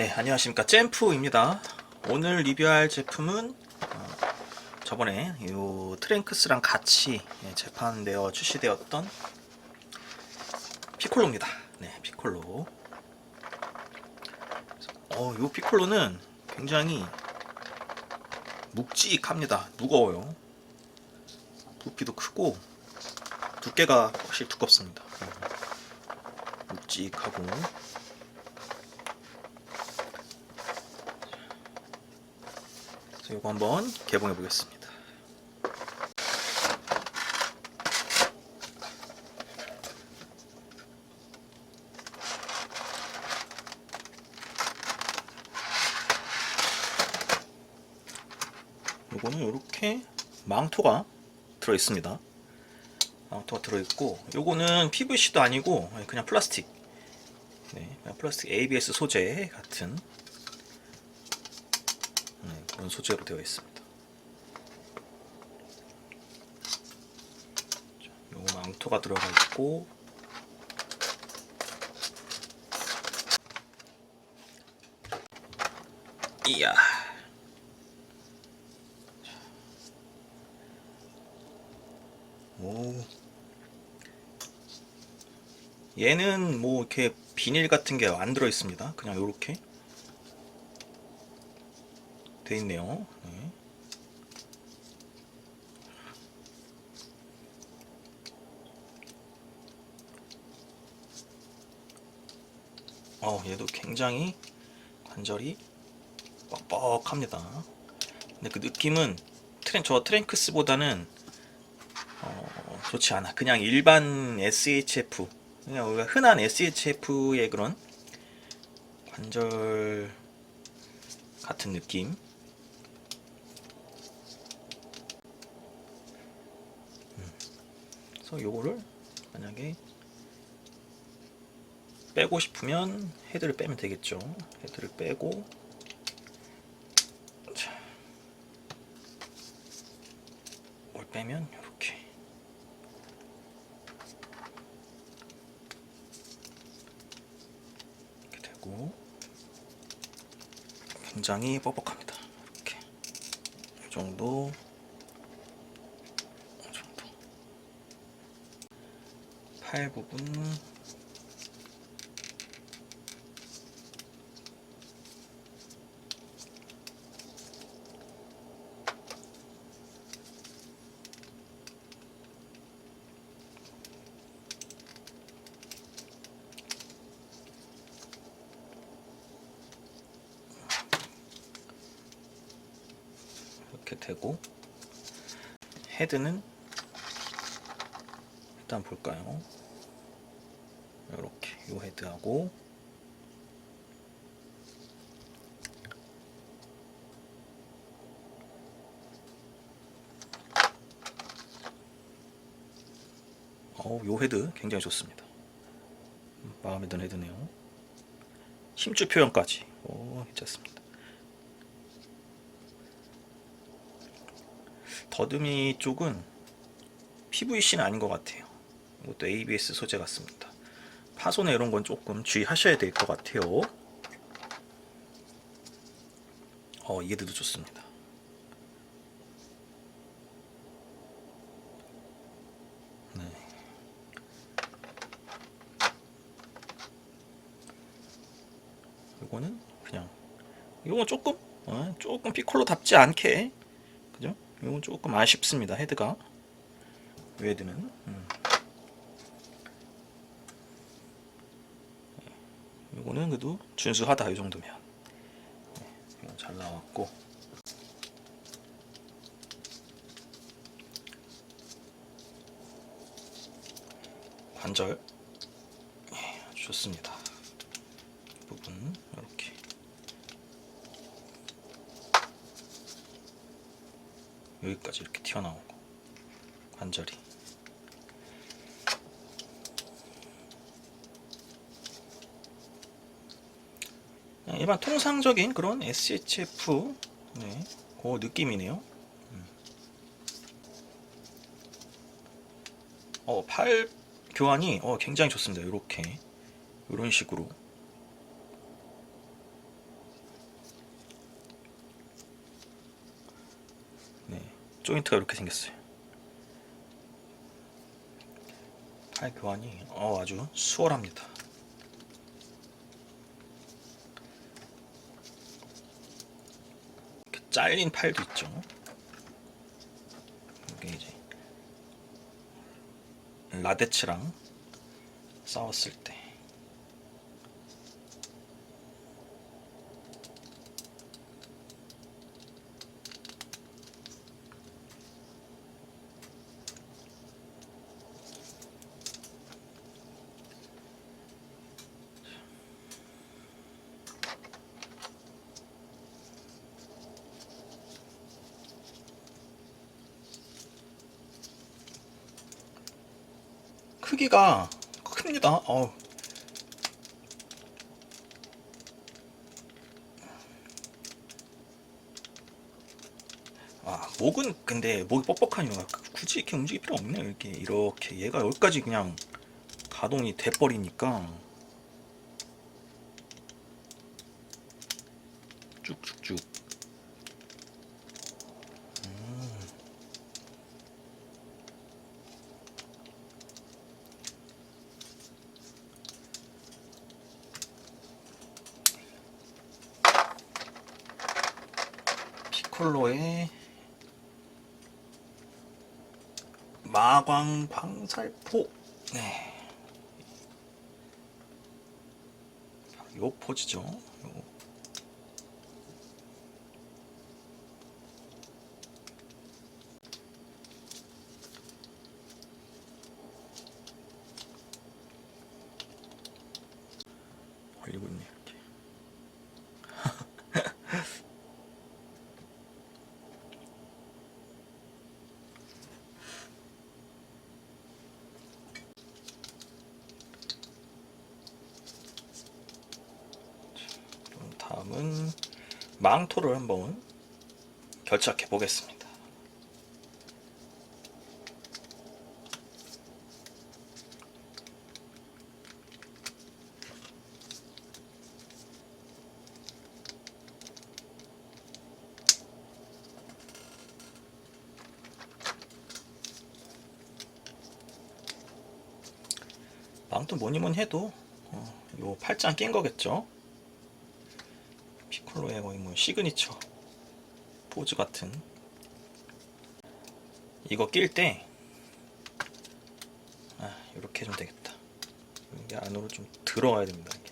네, 안녕하십니까. 잼프입니다. 오늘 리뷰할 제품은 어, 저번에 이 트랭크스랑 같이 예, 재판되어 출시되었던 피콜로입니다. 네, 피콜로. 어, 이 피콜로는 굉장히 묵직합니다. 무거워요. 부피도 크고 두께가 확실히 두껍습니다. 음, 묵직하고 그래서 이거 한번 개봉해 보겠습니다. 요거는 이렇게 망토가 들어 있습니다. 망토가 들어 있고 요거는 PVC도 아니고 그냥 플라스틱. 네, 플라스틱 ABS 소재 같은 소재로 되어 있습니다. 자, 요 망토가 들어가 있고 이야 오 얘는 뭐 이렇게 비닐 같은 게 안 들어 있습니다. 그냥 요렇게 돼 있네요. 네. 어, 얘도 굉장히 관절이 뻑뻑합니다. 근데 그 느낌은 트랭 저 트랭크스보다는 어, 좋지 않아. 그냥 일반 SHF 그냥 우리가 흔한 SHF의 그런 관절 같은 느낌. 그래서 요거를 만약에 빼고 싶으면 헤드를 빼면 되겠죠. 헤드를 빼고. 자, 뭘 빼면 이렇게. 이렇게 되고. 굉장히 뻑뻑합니다. 이렇게. 이 정도, 이 정도. 팔 부분 이렇게 되고 헤드는 일단 볼까요? 이렇게 요 헤드하고 어우 요 헤드 굉장히 좋습니다. 음, 마음에 드는 헤드네요. 힘줄 표현까지 오 괜찮습니다. 더듬이 쪽은 PVC는 아닌 것 같아요. 이것도 ABS 소재 같습니다. 파손에 이런 건 조금 주의하셔야 될 것 같아요. 어, 더 좋습니다. 네. 이거는 그냥 이건 조금 어, 조금 피콜로답지 않게 그죠? 이건 조금 아쉽습니다. 헤드가 이 헤드는 음. 이거는 그래도 준수하다 이 정도면. 네, 이건 잘 나왔고. 관절. 예, 아주 좋습니다. 이 부분 이렇게. 여기까지 이렇게 튀어나오고 관절이 일반 통상적인 그런 SHF 네, 그 느낌이네요. 음. 어, 팔 교환이 어, 굉장히 좋습니다. 이렇게 이런 식으로 네, 조인트가 이렇게 생겼어요. 팔 교환이 어, 아주 수월합니다. 잘린 팔도 있죠. 이게 이제 라데츠랑 싸웠을 때 크기가 큽니다. 어우. 아, 목은 근데 목이 이유가 굳이 이렇게 움직일 필요 없네요. 이렇게 이렇게 얘가 여기까지 그냥 가동이 돼 버리니까 쭉쭉쭉. 피콜로의 마광 방살포. 네. 요 포즈죠. 요. 올리고 있네 이렇게. 그럼 다음은 망토를 한번 결착해 보겠습니다. 망토 뭐니 뭐니 해도 어, 요 팔짱 낀 거겠죠? 피콜로의 거의 뭐 시그니처 포즈 같은 이거 낄때 아, 이렇게 좀 되겠다. 이게 안으로 좀 들어가야 됩니다. 이게.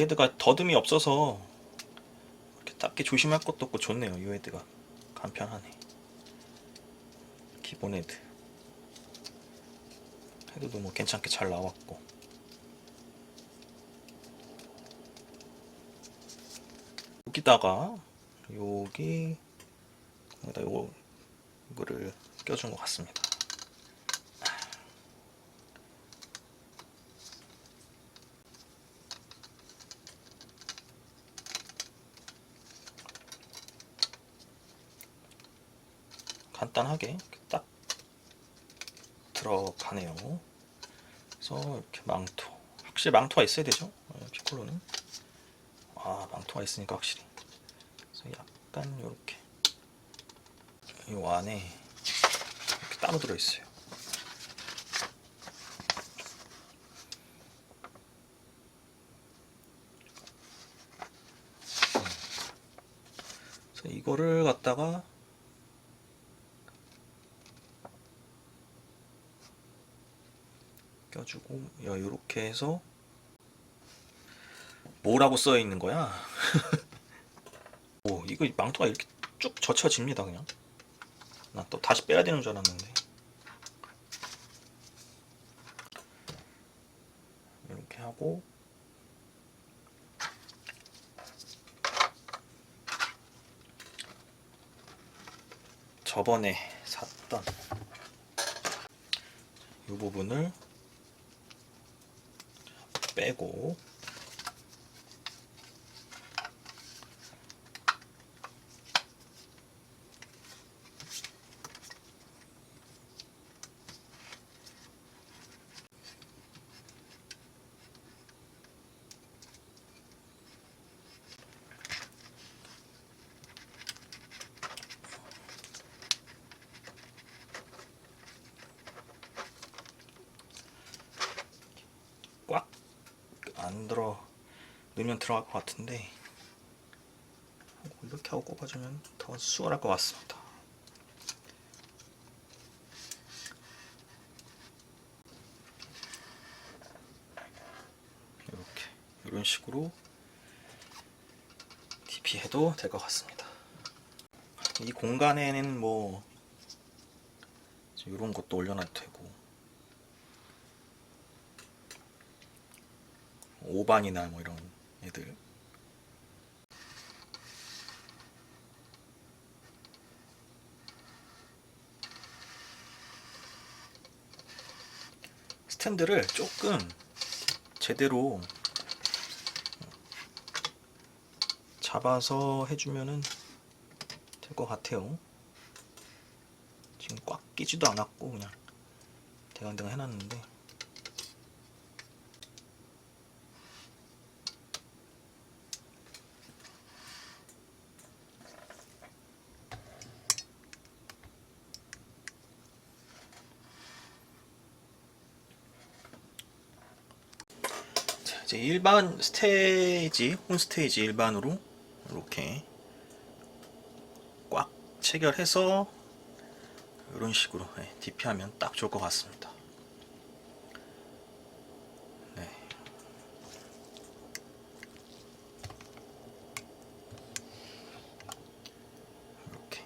이 헤드가 더듬이 없어서 이렇게 딱히 조심할 것도 없고 좋네요. 이 헤드가 간편하네. 기본 헤드. 헤드도 뭐 괜찮게 잘 나왔고. 여기다가 여기 여기다 요거 이거를 껴준 것 같습니다. 간단하게 딱 들어가네요. 그래서 이렇게 망토. 확실히 망토가 있어야 되죠. 어, 피콜로는. 아, 망토가 있으니까 확실히. 그래서 약간 이렇게 이 안에 이렇게 따로 들어 있어요. 그래서 이거를 갖다가 껴주고 야 이렇게 해서 뭐라고 써 있는 거야? 오 이거 망토가 이렇게 쭉 젖혀집니다 그냥. 나 또 다시 빼야 되는 줄 알았는데. 이렇게 하고. 저번에 샀던 이 부분을 빼고 꽉 안 들어 넣으면 들어갈 것 같은데 이렇게 하고 꼽아주면 더 수월할 것 같습니다. 이렇게 이런 식으로 DP 해도 될 것 같습니다. 이 공간에는 뭐 이런 것도 올려놔도 되고 5반이나 뭐 이런 애들 스탠드를 조금 제대로 잡아서 해주면은 될 것 같아요. 지금 꽉 끼지도 않았고 그냥 대강대강 해놨는데 이제 일반 스테이지, 홈 스테이지 일반으로 이렇게 꽉 체결해서 이런 식으로 네, DP하면 딱 좋을 것 같습니다. 네. 이렇게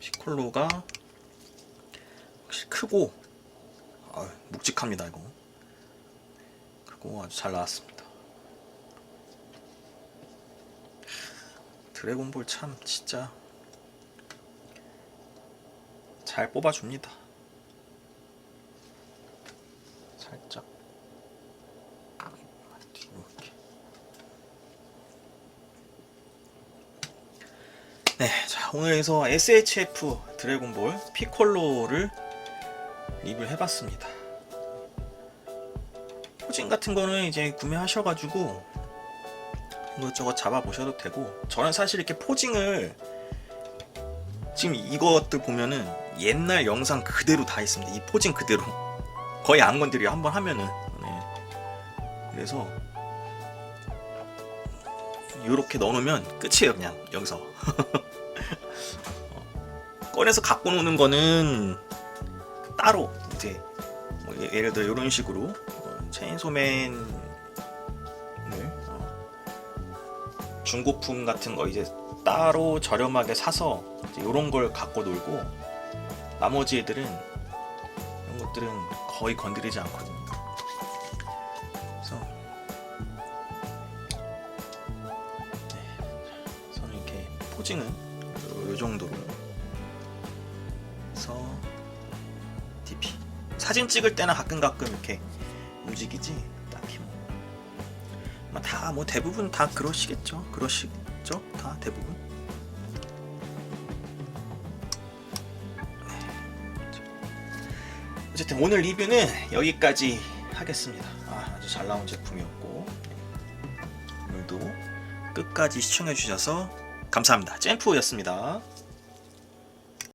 피콜로가 확실히 크고 아유, 묵직합니다 이거. 크고 아주 잘 나왔습니다. 드래곤볼 참 진짜 잘 뽑아줍니다 살짝 이렇게 네, 자 오늘에서 SHF 드래곤볼 피콜로를 리뷰를 해봤습니다. 포징 같은 거는 이제 구매하셔가지고 이것저것 잡아보셔도 되고 저는 사실 이렇게 포징을 지금 이것들 보면은 옛날 영상 그대로 다 있습니다. 이 포징 그대로 거의 안 건드려 한번 하면은 네. 그래서 이렇게 넣어놓으면 끝이에요 그냥 여기서 꺼내서 갖고 노는 거는 따로 이제 뭐 예- 예를 들어 이런 식으로 어, 체인소맨을 어, 중고품 같은 거 이제 따로 저렴하게 사서 이런 걸 갖고 놀고 나머지 애들은 이런 것들은 거의 건드리지 않거든요. 그래서 저는 이렇게 포징은 사진 찍을 때나 가끔 가끔 이렇게 움직이지. 딱히 뭐. 다뭐 대부분 다 그러시겠죠. 그러시죠? 다 대부분. 네. 어쨌든 오늘 리뷰는 여기까지 하겠습니다. 아, 아주 잘 나온 제품이었고. 오늘도 끝까지 시청해 주셔서 감사합니다. 젠프였습니다